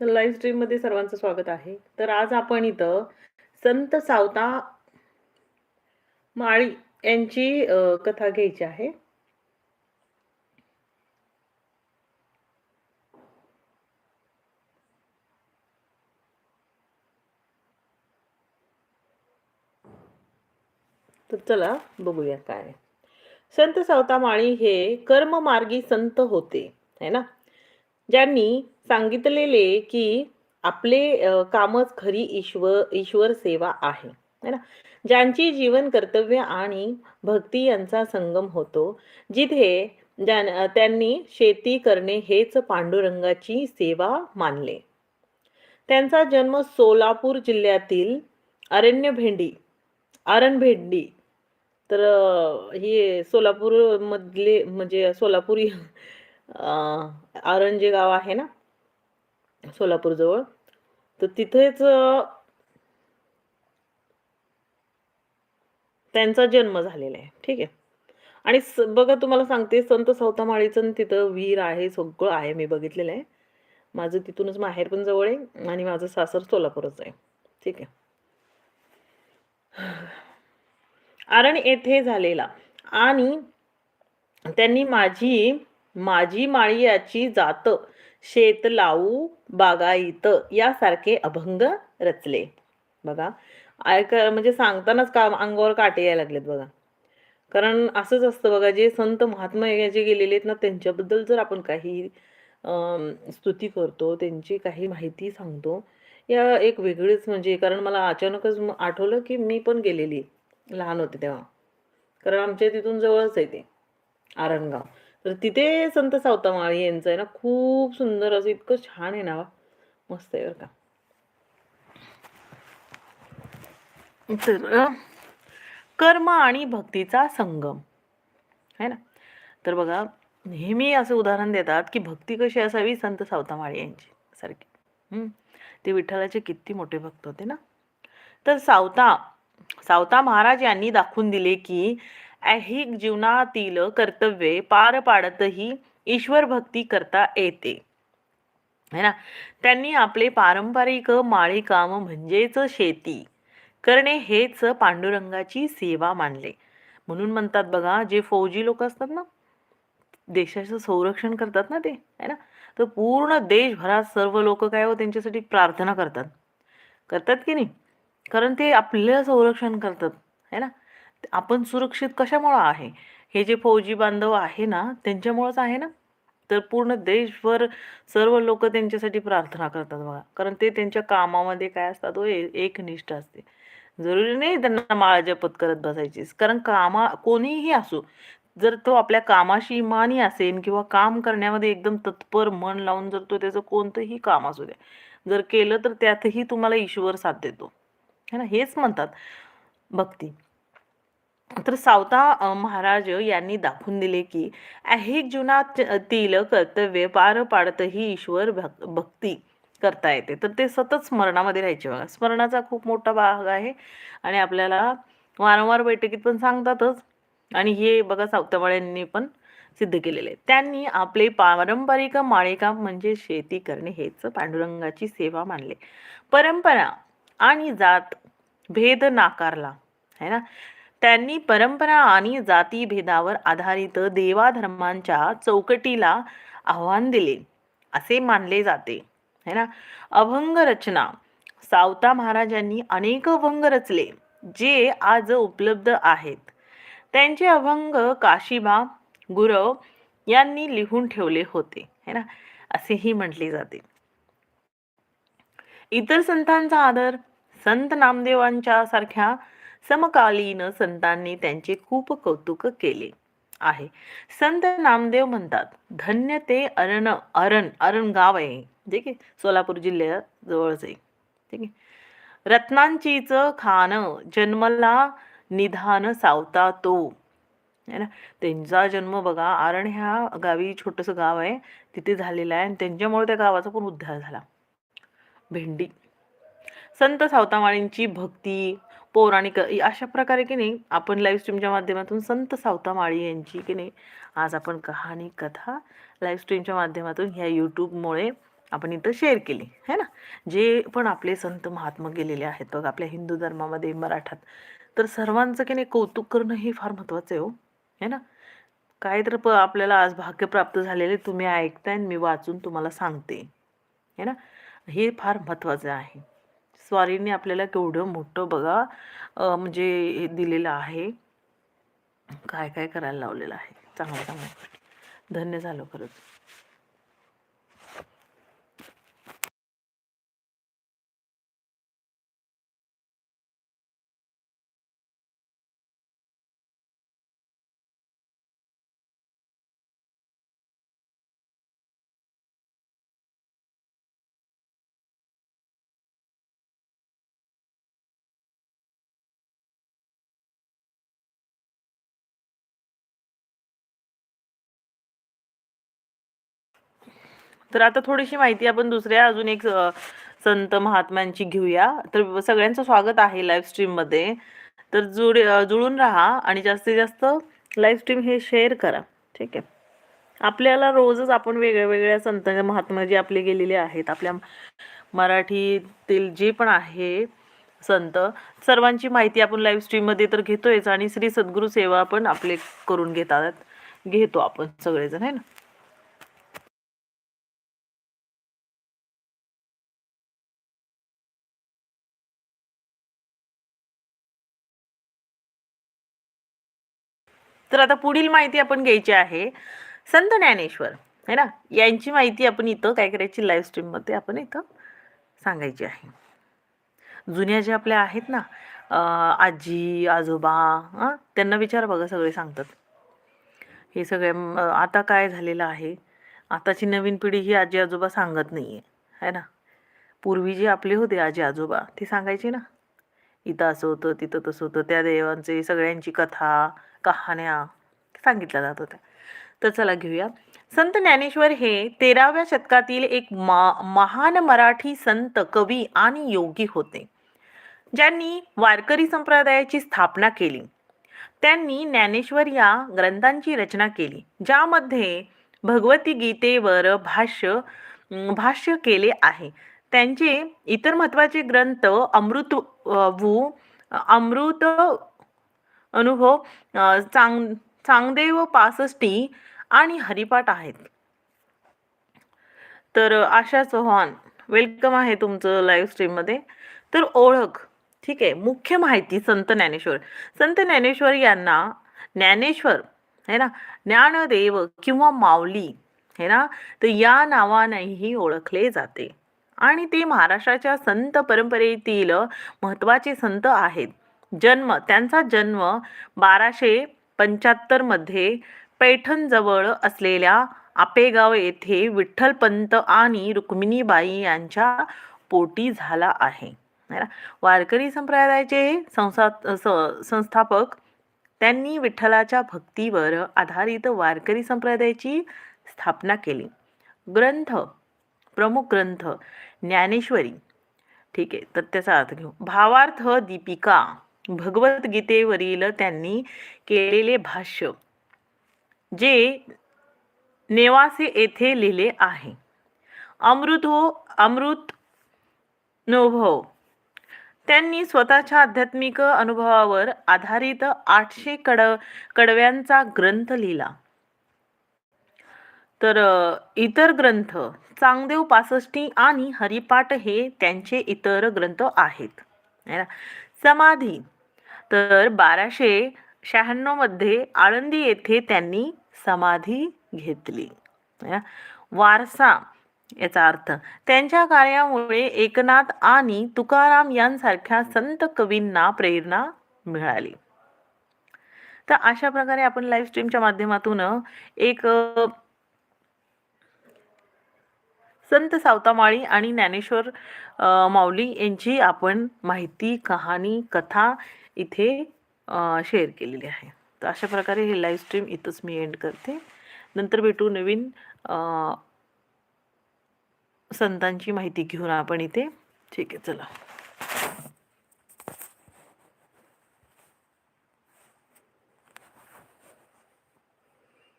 तर लाईव्ह स्ट्रीममध्ये सर्वांचं स्वागत आहे. तर आज आपण इथं संत सावता माळी यांची कथा घ्यायची आहे. तर चला बघूया काय संत सावता माळी हे कर्ममार्गी संत होते है ना? ज्यांनी सांगितलेले की आपले कामच खरी ईश्वर ईश्वर सेवा आहे. है ना? ज्यांची जीवन कर्तव्य आणि भक्ती यांचा संगम होतो जिथे त्यांनी शेती करणे हेच पांडुरंगाची सेवा मानले. त्यांचा जन्म सोलापूर जिल्ह्यातील अरण्यभेंडी आरणभेंडी तर हे सोलापूर मधले म्हणजे सोलापुरी आरंजे आरण जे गाव आहे ना सोलापूर जवळ तर तिथेच त्यांचा जन्म झालेला आहे. ठीक आहे? आणि स- बघा तुम्हाला सांगते संत सौतामाळीचं तिथं विहीर आहे सगळं आहे मी बघितलेलं आहे. माझं तिथूनच माहेर पण जवळ आहे आणि माझं सासर सोलापूरच आहे. ठीक आहे? आरण येथे झालेला. आणि त्यांनी माझी माझी माळी याची जात शेत लावू बागायत यासारखे अभंग रचले. बघा ऐक म्हणजे सांगतानाच का अंगावर काटे यायला लागलेत बघा. कारण असंच असतं बघा जे संत महात्मा जे गेलेले आहेत ना त्यांच्याबद्दल जर आपण काही स्तुती करतो त्यांची काही माहिती सांगतो या एक वेगळीच म्हणजे कारण मला अचानकच आठवलं की मी पण गेलेली लहान होते तेव्हा. कारण आमच्या तिथून जवळच आहे ते आरणगाव. तर तिथे संत सावतामाळी यांचं आहे ना खूप सुंदर असं इतकं छान आहे ना मस्त आहे बरं का. तर कर्म आणि भक्तीचा संगम. है ना? तर बघा नेहमी असं उदाहरण देतात की भक्ती कशी असावी? संत सावतामाळी यांची सारखी. हम्म. ते विठ्ठलाचे किती मोठे भक्त होते ना? तर सावता सावता महाराज यांनी दाखवून दिले की ऐहिक जीवनातील कर्तव्ये पार पाडतही ईश्वर भक्ती करता येते. है ना? त्यांनी आपले पारंपरिक माळी काम म्हणजेच शेती करणे हेच पांडुरंगाची सेवा मानले. म्हणून म्हणतात बघा जे फौजी लोक असतात ना देशाचं संरक्षण करतात ना ते है ना? तर पूर्ण देशभरात सर्व लोक काय हो त्यांच्यासाठी प्रार्थना करतात. करतात की नाही? कारण ते आपलं संरक्षण करतात है ना? आपण सुरक्षित कशामुळं आहे? हे जे फौजी बांधव आहे ना त्यांच्यामुळंच आहे ना? तर पूर्ण देशभर सर्व लोक त्यांच्यासाठी प्रार्थना करतात बघा. कारण ते त्यांच्या कामामध्ये काय असतात व ए- एकनिष्ठ असते. जरुरी नाही त्यांना माळा जपत करत बसायचीच. कारण कामा कोणीही असो जर तो आपल्या कामाशी इमानी असेल किंवा काम करण्यामध्ये एकदम तत्पर मन लावून जर तो त्याचं कोणतंही काम असू द्या जर केलं तर त्यातही तुम्हाला ईश्वर साथ देतो. है ना? हेच म्हणतात भक्ती. तर सावता महाराज यांनी दाखवून दिले की ऐहिक जीवनातील कर्तव्य पार पाडतही ईश्वर भक् भक्ती करता येते. तर ते सतत स्मरणामध्ये राहायचे बघा. स्मरणाचा खूप मोठा भाग आहे आणि आपल्याला वारंवार बैठकीत पण सांगतातच. आणि हे बघा सावतामाळ्यांनी पण सिद्ध केलेले. आहे त्यांनी आपले पारंपरिक माळेकाम म्हणजे शेती करणे हेच पांडुरंगाची सेवा मानले. परंपरा आणि जात भेद नाकारला है ना? त्यांनी परंपरा आणि जातीभेदावर आधारित देवाधर्मांच्या चौकटीला आव्हान दिले असे मानले जाते. है ना? अभंग रचना. सावता महाराजांनी अनेक अभंग रचले जे आज उपलब्ध आहेत. त्यांचे अभंग काशीबा गुरव यांनी लिहून ठेवले होते. है ना? असेही म्हटले जाते. इतर संतांचा आदर संत नामदेवांच्या सारख्या समकालीन संतांनी त्यांचे खूप कौतुक केले आहे. संत नामदेव म्हणतात धन्य ते अरण अरण अरण गाव आहे. ठीक आहे सोलापूर जिल्ह्याजवळच आहे. ठीक आहे. रत्नांचीच खान जन्मला निधान सावता तो. है ना? त्यांचा जन्म बघा आरण ह्या गावी छोटंसं गाव आहे. तिथे झालेला आहे आणि त्यांच्यामुळे त्या गावाचा पण उद्धार झाला. भेंडी. संत सावतामाळींची भक्ती पौराणिक अशा प्रकारे की नाही आपण लाईव्ह स्ट्रीमच्या माध्यमातून संत सावता माळी यांची की नाही आज आपण कहाणी कथा लाईव्ह स्ट्रीमच्या माध्यमातून ह्या यूट्यूबमुळे आपण इथं शेअर केली. है ना? जे पण आपले संत महात्मा गेलेले आहेत बघ आपल्या हिंदू धर्मामध्ये मराठात तर सर्वांचं की नाही कौतुक करणं हे फार महत्त्वाचं आहे हो. है ना? काय तर प आपल्याला आज भाग्य प्राप्त झालेले तुम्ही ऐकताय आणि मी वाचून तुम्हाला सांगते. है ना? हे फार महत्त्वाचं आहे. स्वारीने आपल्याला केवढं मोठं बघा म्हणजे दिलेलं आहे. काय काय करायला लावलेलं आहे? चांगलं चांगलं धन्य झालं खरंच. तर आता थोडीशी माहिती आपण दुसऱ्या अजून एक संत महात्म्यांची घेऊया. तर सगळ्यांचं स्वागत आहे लाईव्ह स्ट्रीममध्ये तर जुड जुळून राहा आणि जास्तीत जास्त लाईव्ह स्ट्रीम हे शेअर करा. ठीक आहे? आपल्याला रोजच आपण वेगळ्या वेगळ्या संत महात्मा जे आपले गेलेले आहेत आपल्या मराठीतील जे पण आहे संत सर्वांची माहिती आपण लाईव्ह स्ट्रीममध्ये तर घेतोयच आणि श्री सद्गुरू सेवा पण आपले करून घेतात घेतो आपण सगळेजण आहे ना? तर आता पुढील माहिती आपण घ्यायची आहे संत ज्ञानेश्वर है ना? यांची माहिती आपण इथं काय करायची लाईव्ह स्ट्रीममध्ये आपण इथं सांगायची आहे. जुन्या ज्या आपल्या आहेत ना आजी आजोबा हां? त्यांना विचार बघा सगळे सांगतात. हे सगळे आता काय झालेलं आहे? आताची नवीन पिढी ही आजी आजोबा सांगत नाही आहे है ना? पूर्वी जे आपले होते आजी आजोबा ते सांगायचे ना? इथं असं होतं तिथं तसं होतं त्या देवांचे सगळ्यांची कथा कहाण्या सांगितल्या जात होत्या. तर चला घेऊया. संत ज्ञानेश्वर हे तेराव्या शतकातील एक मा महान मराठी संत कवी आणि योगी होते. ज्यांनी वारकरी संप्रदायाची स्थापना केली. त्यांनी ज्ञानेश्वर या ग्रंथांची रचना केली ज्यामध्ये भगवती गीतेवर भाष्य भाष्य केले आहे. त्यांचे इतर महत्त्वाचे ग्रंथ अमृत वू अमृत अनुभव चांग चांगदेव पासष्टी आणि हरिपाठ आहेत. तर आशा चव्हाण वेलकम आहे तुमचं लाईव्ह स्ट्रीममध्ये तर ओळख ठीक आहे मुख्य माहिती संत ज्ञानेश्वर. संत ज्ञानेश्वर यांना ज्ञानेश्वर है ना ज्ञानदेव किंवा माऊली है ना तर या नावानेही ओळखले जाते. आणि ते महाराष्ट्राच्या संत परंपरेतील महत्त्वाचे संत आहेत. जन्म त्यांचा जन्म बाराशे पंच्याहत्तरमध्ये पैठणजवळ असलेल्या आपेगाव येथे विठ्ठलपंत आणि रुक्मिणीबाई यांच्या पोटी झाला आहे. ना? वारकरी संप्रदायाचे संसा संस्थापक त्यांनी विठ्ठलाच्या भक्तीवर आधारित वारकरी संप्रदायाची स्थापना केली. ग्रंथ प्रमुख ग्रंथ ज्ञानेश्वरी. ठीक आहे तर त्याचा अर्थ घेऊ. भावार्थ दीपिका. भगवद्गीतेवरील त्यांनी केलेले भाष्य जे नेवासे येथे लिहिले आहे. अमृत हो अमृत नोभव. त्यांनी स्वतःच्या आध्यात्मिक अनुभवावर आधारित आठशे कड कडव्यांचा ग्रंथ लिहिला. तर इतर ग्रंथ चांगदेव पासष्टी आणि हरिपाठ हे त्यांचे इतर ग्रंथ आहेत. समाधी तर बाराशे शहाण्णवमध्ये आळंदी येथे त्यांनी समाधी घेतली. वारसा याचा अर्थ त्यांच्या कार्यामुळे एकनाथ आणि तुकाराम यांसारख्या संत कवींना प्रेरणा मिळाली. तर अशा प्रकारे आपण लाईव्ह स्ट्रीमच्या माध्यमातून एक संत सावतामाळी आणि ज्ञानेश्वर माऊली यांची आपण माहिती कहाणी कथा इथे शेअर केलेली आहे. तर अशा प्रकारे हे लाईव्ह स्ट्रीम इथंच मी एंड करते. नंतर भेटू नवीन संतांची माहिती घेऊन आपण इथे. ठीक आहे चला.